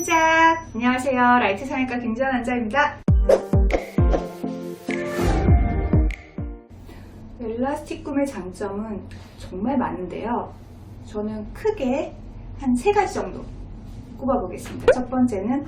깜짝! 안녕하세요. 라이트 성형외과 김지원 원장입니다. 엘라스틱 꿈의 장점은 정말 많은데요. 저는 크게 한 세 가지 정도 꼽아보겠습니다. 첫 번째는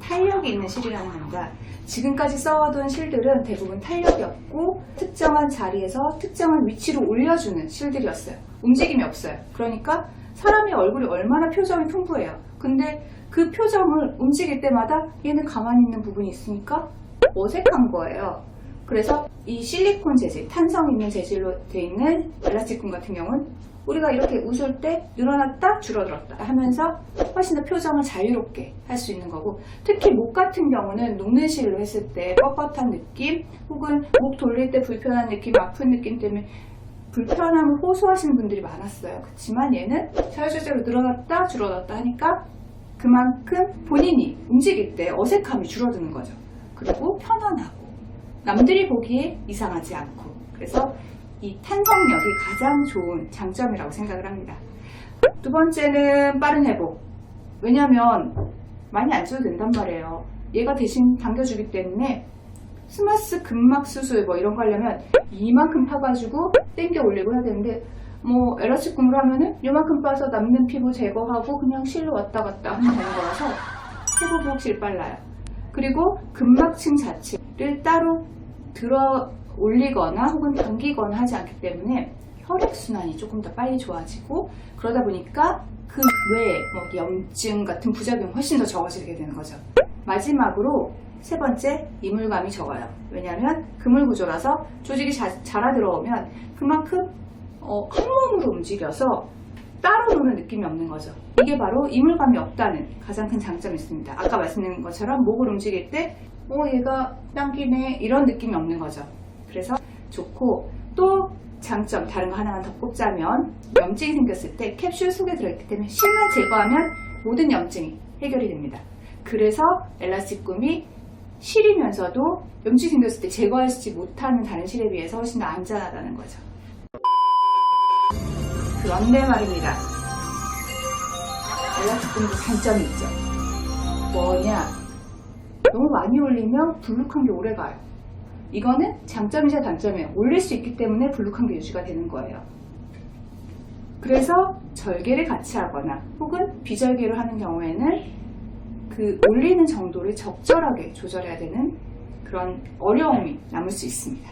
탄력이 있는 실이라는 겁니다. 지금까지 써와둔 실들은 대부분 탄력이 없고 특정한 자리에서 특정한 위치로 올려주는 실들이었어요. 움직임이 없어요. 그러니까 사람의 얼굴이 얼마나 표정이 풍부해요. 근데 그 표정을 움직일 때마다 얘는 가만히 있는 부분이 있으니까 어색한 거예요. 그래서 이 실리콘 재질, 탄성 있는 재질로 되어 있는 엘라스틱 같은 경우는 우리가 이렇게 웃을 때 늘어났다 줄어들었다 하면서 훨씬 더 표정을 자유롭게 할 수 있는 거고 특히 목 같은 경우는 녹는 실로 했을 때 뻣뻣한 느낌 혹은 목 돌릴 때 불편한 느낌, 아픈 느낌 때문에 불편함을 호소하시는 분들이 많았어요. 그렇지만 얘는 자유자재로 늘어났다 줄어들었다 하니까 그만큼 본인이 움직일 때 어색함이 줄어드는 거죠. 그리고 편안하고 남들이 보기에 이상하지 않고 그래서 이 탄성력이 가장 좋은 장점이라고 생각을 합니다. 두 번째는 빠른 회복. 왜냐면 많이 안 써도 된단 말이에요. 얘가 대신 당겨주기 때문에 스마스 근막 수술 뭐 이런 거 하려면 이만큼 파가지고 땡겨 올리고 해야 되는데 뭐 엘라스틱 꿈을 하면은 요만큼 빠서 남는 피부 제거하고 그냥 실로 왔다 갔다 하면 되는 거라서 회복이 확실히 빨라요. 그리고 근막층 자체를 따로 들어 올리거나 혹은 당기거나 하지 않기 때문에 혈액순환이 조금 더 빨리 좋아지고 그러다 보니까 그 외에 뭐 염증 같은 부작용이 훨씬 더 적어지게 되는 거죠. 마지막으로 세 번째 이물감이 적어요. 왜냐하면 그물 구조라서 조직이 자, 자라 들어오면 그만큼 어, 한 몸으로 움직여서 따로 노는 느낌이 없는 거죠. 이게 바로 이물감이 없다는 가장 큰 장점이 있습니다. 아까 말씀드린 것처럼 목을 움직일 때, 어, 얘가 당기네, 이런 느낌이 없는 거죠. 그래서 좋고, 또 장점, 다른 거 하나만 더 꼽자면, 염증이 생겼을 때 캡슐 속에 들어있기 때문에 실만 제거하면 모든 염증이 해결이 됩니다. 그래서 엘라스틱 꿈이 실이면서도 염증이 생겼을 때 제거하지 못하는 다른 실에 비해서 훨씬 더 안전하다는 거죠. 그런데 말입니다. 꿈도 단점이 있죠. 뭐냐? 너무 많이 올리면 불룩한 게 오래 가요. 이거는 장점이자 단점이에요. 올릴 수 있기 때문에 불룩한 게 유지가 되는 거예요. 그래서 절개를 같이 하거나 혹은 비절개로 하는 경우에는 그 올리는 정도를 적절하게 조절해야 되는 그런 어려움이 남을 수 있습니다.